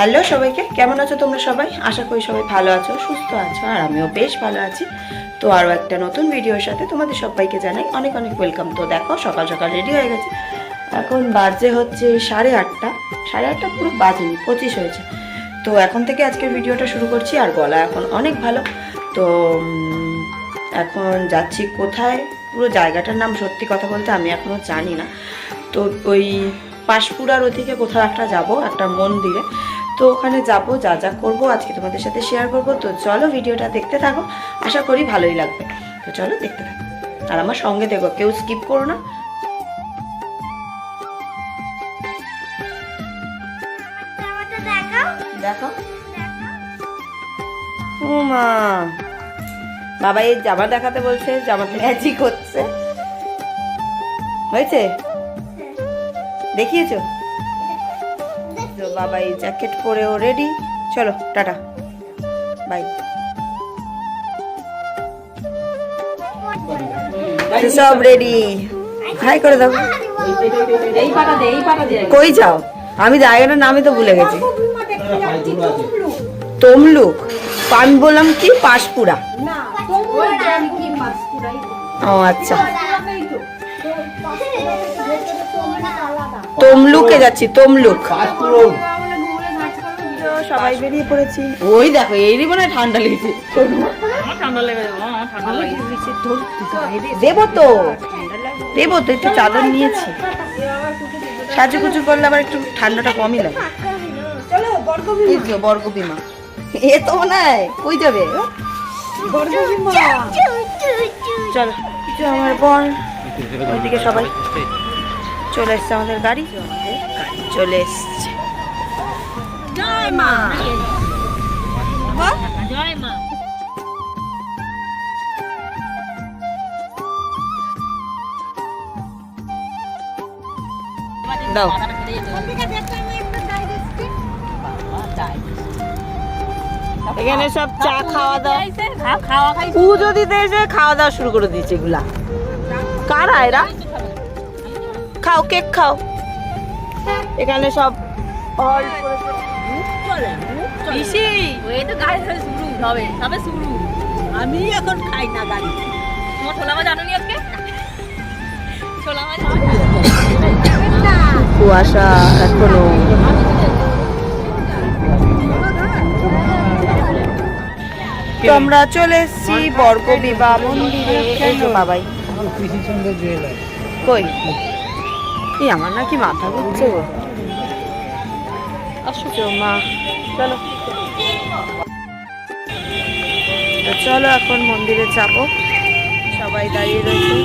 Hello সবাইকে, কেমন আছো তোমরা সবাই? আশা করি সবাই ভালো আছো, সুস্থ আছো, আর আমিও বেশ ভালো আছি। তো আরও একটা নতুন ভিডিওর সাথে তোমাদের সবাইকে জানাই অনেক অনেক ওয়েলকাম তো দেখো, সকাল সকাল রেডি হয়ে গেছে। এখন বাজে হচ্ছে সাড়ে আটটা। সাড়ে আটটা পুরো বাজেনি, পঁচিশ হয়েছে। তো এখন থেকে আজকের ভিডিওটা শুরু করছি, আর গলা এখন অনেক ভালো। তো এখন যাচ্ছি কোথায়? পুরো জায়গাটার নাম সত্যি কথা বলতে আমি এখনও জানি না। তো ওই পাশপুরার ওদিকে কোথাও একটা যাব, একটা মন্দিরে। তো ওখানে যাব, যা যা করব, আজকে তোমাদের সাথে শেয়ার করব। তো চলো ভিডিওটা দেখতে থাকো, আশা করি ভালোই লাগবে। তো চলো দেখতে থাকো। আর আমার সঙ্গে দেখো, কেউ স্কিপ করো না। দেখো। মা। বাবা, এই জামা দেখাতে বলছে জামাতে হয়েছে? দেখিয়েছো? তো বাবা এই জ্যাকেট পরেও রেডি চলো টাটা। বাই সব রেডি হাই করে দাও। এই পাটা দে এই পাটা দে। কই যাও? আমি জায়গাটার নামই তো ভুলে গেছি। তমলুক। আমি বললাম কি? পাশপুরা ও আচ্ছা। তমলুকে যাচ্ছি তমলুক। সবাই বেরিয়ে পড়েছি। ওই দেখো এরই মনে হয় ঠান্ডা লেগেছে। দেবো তো। দেবো তো একটু চাদর নিয়েছি। করলে আবার একটু ঠান্ডাটা কমই লাগে। এ তো নাই কই যাবে? চলো আমার বর। ওইদিকে সবাই। চলে এসছে আমাদের গাড়ি চলে এসছে জয় মা জয় মা দাও এখানে সব চা খাওয়া দাওয়া খাওয়া খাই পুজো দিতে এসে খাওয়া দাওয়া শুরু করে দিয়েছে এগুলা কারা এরা খাও কেক খাও। এখানে সব হল আমি এখন খাই না গাড়ি। তোমার ছোলা মাছ আনুনি আজকে? ছোলা মাছ কুয়াশা এখনও। তো আমরা চলে এসেছি বর্গ বিবাহ মন্দিরে বাবাই। কই? কি আমার নাকি মাথা ঘুরছে গো। আসো। মা চলো। তো চলো এখন মন্দিরে যাব। সবাই দাঁড়িয়ে রয়েছে।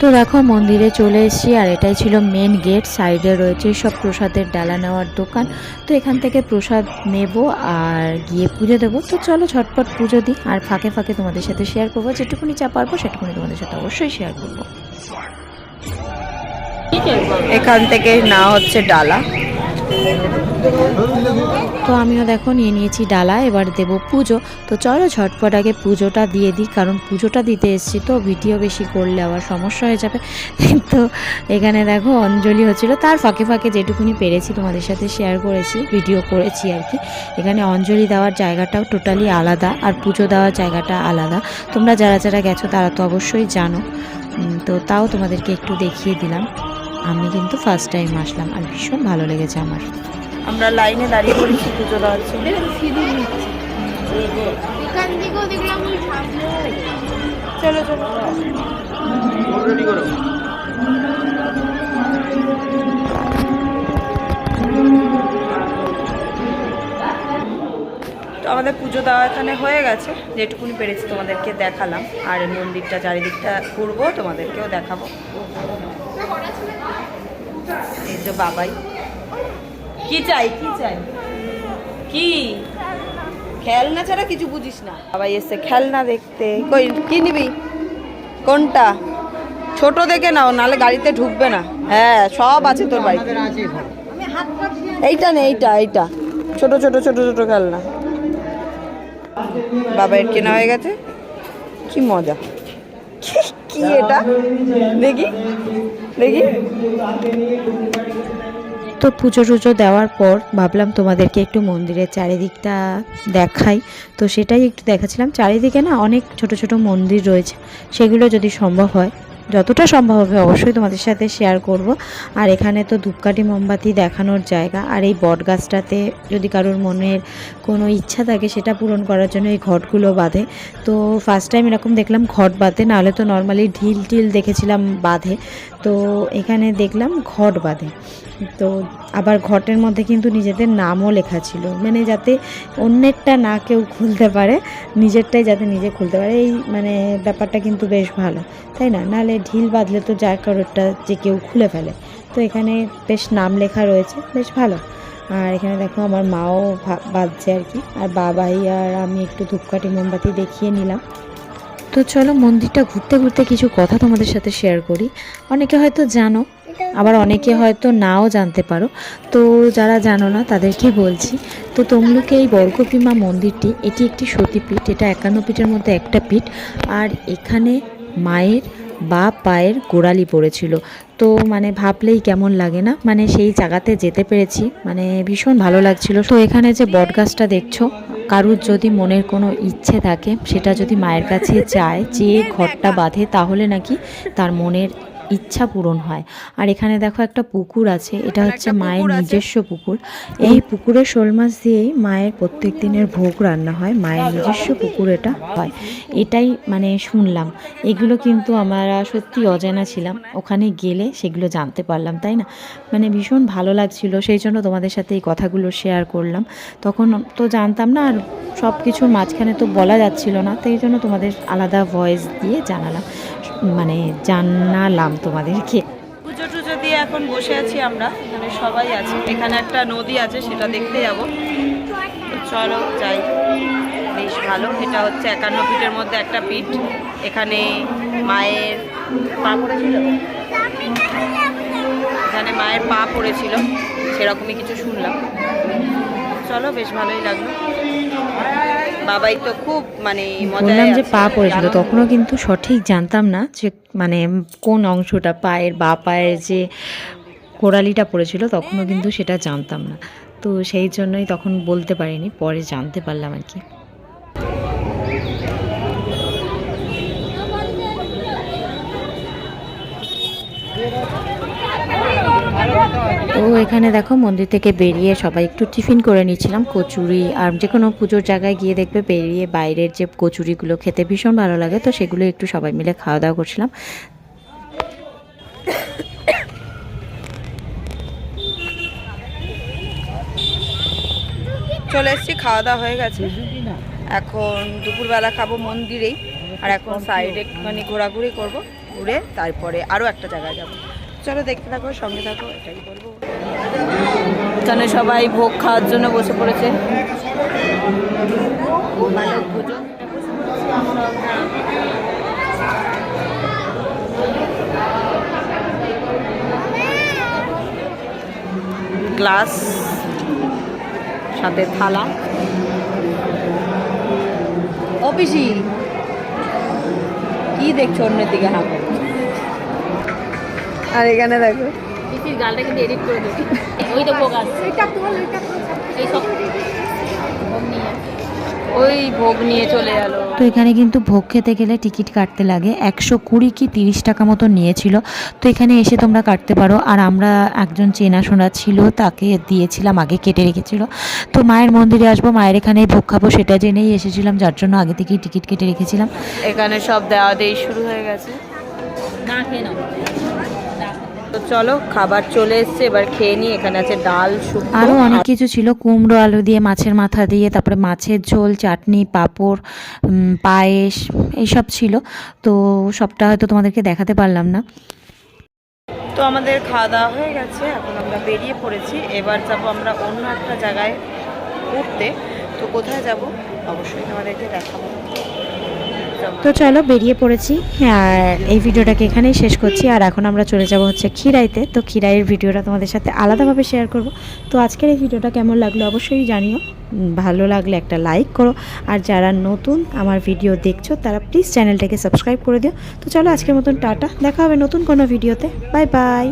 তো দেখো মন্দিরে চলে এসেছি আর এটাই ছিল মেন গেট সাইডে রয়েছে সব প্রসাদের ডালা নেওয়ার দোকান। তো এখান থেকে প্রসাদ নেব আর গিয়ে পুজো দেবো। তো চলো ঝটপট পুজো দিই আর ফাঁকে ফাঁকে তোমাদের সাথে শেয়ার করব। যেটুকুনি চা পারব সেটুকুনি তোমাদের সাথে অবশ্যই শেয়ার করব। এখান থেকে না হচ্ছে ডালা। তো আমিও দেখো, নিয়ে নিয়েছি ডালা, এবার দেব পুজো। তো চলো ঝটপট আগে পুজোটা দিয়ে দিই, কারণ পুজোটা দিতে এসেছি তো, ভিডিও বেশি করলে আবার সমস্যা হয়ে যাবে। তো এখানে দেখো অঞ্জলি হচ্ছিল, তার ফাঁকে ফাঁকে যেটুকুনি পেরেছি তোমাদের সাথে শেয়ার করেছি ভিডিও করেছি আর কি। এখানে অঞ্জলি দেওয়ার জায়গাটাও টোটালি আলাদা, আর পুজো দেওয়ার জায়গাটা আলাদা। তোমরা যারা যারা গেছো তারা তো অবশ্যই জানো। তো তাও তোমাদেরকে একটু দেখিয়ে দিলাম। আমি কিন্তু ফার্স্ট টাইম আসলাম আর ভীষণ ভালো লেগেছে আমার। আমরা লাইনে দাঁড়িয়ে পড়েছি পুজো দেওয়ার জন্য চলো দেখলাম ওই তো আমাদের পুজো দেওয়া এখানে হয়ে গেছে। যেটুকুনি পেরেছি তোমাদেরকে দেখালাম। আর এই মন্দিরটা চারিদিকটা ঘুরবো তোমাদেরকেও দেখাবো। এই তো বাবাই। কি চাই কি চাই? কি? খেলনা ছাড়া কিছু বুঝিস না। বাবাই এসে খেলনা দেখতে। কই কি নিবি? কোনটা? ছোট দেখে নাও নালে গাড়িতে ঢুকবে না। হ্যাঁ সব আছে তোর বাড়িতে। এইটা নে এইটা এইটা। ছোট ছোট ছোট ছোট খেলনা। বাবাইয়ের কেনা হয়ে গেছে। কি মজা। কি এটা? দেখি। দেখি। তো পুজো টুজো দেওয়ার পর ভাবলাম তোমাদেরকে একটু মন্দিরের চারিদিকটা দেখাই। তো সেটাই একটু দেখাচ্ছিলাম। চারিদিকে না অনেক ছোট ছোট মন্দির রয়েছে। সেগুলো যদি সম্ভব হয় যতটা সম্ভব হবে অবশ্যই তোমাদের সাথে শেয়ার করব। আর এখানে তো ধূপকাঠি মোমবাতি দেখানোর জায়গা। আর এই বট গাছটাতে যদি কারোর মনের কোনো ইচ্ছা থাকে, সেটা পূরণ করার জন্য এই ঘটগুলো বাঁধে। তো ফার্স্ট টাইম এরকম দেখলাম ঘট বাঁধে, নাহলে তো নর্মালি ঢিল টিল দেখেছিলাম বাঁধে। তো এখানে দেখলাম ঘট বাঁধে। তো আবার ঘটের মধ্যে কিন্তু নিজেদের নামও লেখা ছিল। মানে যাতে অন্যেরটা না কেউ খুলতে পারে, নিজেরটাই যাতে নিজে খুলতে পারে, এই মানে ব্যাপারটা কিন্তু বেশ ভালো, তাই না? নাহলে ঢিল বাঁধলে তো যার কারোরটা যে কেউ খুলে ফেলে। তো এখানে বেশ নাম লেখা রয়েছে, বেশ ভালো। আর এখানে দেখো আমার মাও বাঁধছে আর কি। আর বাবাই আর আমি একটু ধূপকাঠি মোমবাতি দেখিয়ে নিলাম। তো চলো মন্দিরটা ঘুরতে ঘুরতে কিছু কথা তোমাদের সাথে শেয়ার করি। অনেকে হয়তো জানো আবার অনেকে হয়তো নাও জানতে পারো। তো যারা জানো না, তাদেরকে বলছি, তো তমলুকে এই বর্গভীমা মন্দিরটি, এটি একটি সতীপীঠ, এটা একান্ন পীঠের মধ্যে একটা পীঠ, আর এখানে মায়ের বা পায়ের গোড়ালি পড়েছিল। তো মানে ভাবলেই কেমন লাগে না? মানে সেই জায়গাতে যেতে পেরেছি মানে ভীষণ ভালো লাগছিল। তো এখানে যে বটগাছটা দেখছ, কারুর যদি মনের কোনো ইচ্ছে থাকে, সেটা যদি মায়ের কাছে যায়, যে ঘরটা বাঁধে, তাহলে নাকি তার মনের ইচ্ছা পূরণ হয়। আর এখানে দেখো একটা পুকুর আছে এটা হচ্ছে মায়ের নিজস্ব পুকুর। এই পুকুরে শোল মাছ দিয়েই মায়ের প্রত্যেক দিনের ভোগ রান্না হয় মায়ের নিজস্ব পুকুর এটা হয়। এটাই মানে শুনলাম। এগুলো কিন্তু আমরা সত্যি অজানা ছিলাম। ওখানে গেলে সেগুলো জানতে পারলাম তাই না? মানে ভীষণ ভালো লাগছিল সেই জন্য তোমাদের সাথে এই কথাগুলো শেয়ার করলাম। তখন তো জানতাম না আর সব কিছুর মাঝখানে তো বলা যাচ্ছিল না তাই জন্য তোমাদের আলাদা ভয়েস দিয়ে জানালাম। মানে জানালাম। তোমাদেরকে। পুজো টুজো দিয়ে এখন বসে আছি আমরা এখানে সবাই আছি। এখানে একটা নদী আছে, সেটা দেখতে যাব। চলো যাই। বেশ ভালো, এটা হচ্ছে একান্ন পিঠের মধ্যে একটা পিঠ। এখানে মায়ের পা পড়েছিল? এখানে মায়ের পা পড়েছিল, সেরকমই কিছু শুনলাম। চলো, বেশ ভালোই লাগল। বাবাই তো খুব মানে বললাম যে পা পড়েছিল তখনও কিন্তু সঠিক জানতাম না যে মানে কোন অংশটা পায়ের বা পায়ের যে কোড়ালিটা পড়েছিল তখনও কিন্তু সেটা জানতাম না। তো সেই জন্যই তখন বলতে পারিনি পরে জানতে পারলাম আর কি। তো এখানে দেখো মন্দির থেকে বেরিয়ে সবাই একটু টিফিন করে নিয়েছিলাম, কচুরি আর যে কোনো পুজোর জায়গায় গিয়ে দেখবে বেরিয়ে বাইরের যে কচুরিগুলো খেতে ভীষণ ভালো লাগে, তো সেগুলো একটু সবাই মিলে খাওয়া দাওয়া করছিলাম। চলে এসেছি, খাওয়া দাওয়া হয়ে গেছে। এখন দুপুরবেলা খাব মন্দিরেই, আর এখন সাইডে একটুখানি ঘোরাঘুরি করব, ঘুরে তারপরে আরও একটা জায়গায় যাব। চলো দেখতে থাকো, সঙ্গে থাকো, এটাই বলব। এখানে সবাই ভোগ খাওয়ার জন্য বসে পড়েছে। গ্লাস, সাথে থালা। পিসি, কি দেখছ অন্যের দিকে হাঁকো আর এখানে দেখো। পিসির গালটা কিন্তু এডিট করে দিবি ওই তো ভোগ আছে। এই সব। ভোগ নিয়ে। ওই ভোগ নিয়ে চলে গেল। তো এখানে কিন্তু ভোগ খেতে গেলে টিকিট কাটতে লাগে। একশো কুড়ি কি তিরিশ টাকা মতো নিয়েছিল। তো এখানে এসে তোমরা কাটতে পারো। আর আমরা একজন চেনাশোনা ছিল তাকে দিয়েছিলাম আগে কেটে রেখেছিল। তো মায়ের মন্দিরে আসব মায়ের এখানে ভোগ খাব সেটা জেনেই এসেছিলাম। যার জন্য আগে থেকেই টিকিট কেটে রেখেছিলাম। এখানে সব দেওয়া দেই শুরু হয়ে গেছে। না খেয়ে নাও। তো চলো খাবার চলে এসছে এবার খেয়ে নিই। এখানে আছে ডাল আরও অনেক কিছু ছিল কুমড়ো আলু দিয়ে মাছের মাথা দিয়ে তারপরে মাছের ঝোল চাটনি পাঁপড় পায়েস এইসব ছিল। তো সবটা হয়তো তোমাদেরকে দেখাতে পারলাম না। তো আমাদের খাওয়া দাওয়া হয়ে গেছে এখন আমরা বেরিয়ে পড়েছি। এবার যাব আমরা অন্য একটা জায়গায় ঘুরতে। তো কোথায় যাব? অবশ্যই তোমাদেরকে দেখাবো। তো চলো বেরিয়ে পড়েছি। আর এই ভিডিওটাকে এখানেই শেষ করছি। আর এখন আমরা চলে যাব হচ্ছে খিরাইতে তো খিরাইয়ের ভিডিওটা তোমাদের সাথে আলাদাভাবে শেয়ার করব। তো আজকের এই ভিডিওটা কেমন লাগল অবশ্যই জানিও। ভালো লাগলে একটা লাইক করো। আর যারা নতুন আমার ভিডিও দেখছ, তারা প্লিজ চ্যানেলটাকে সাবস্ক্রাইব করে দিও। তো চলো আজকের মতন টাটা। দেখা হবে নতুন কোনো ভিডিওতে। Bye bye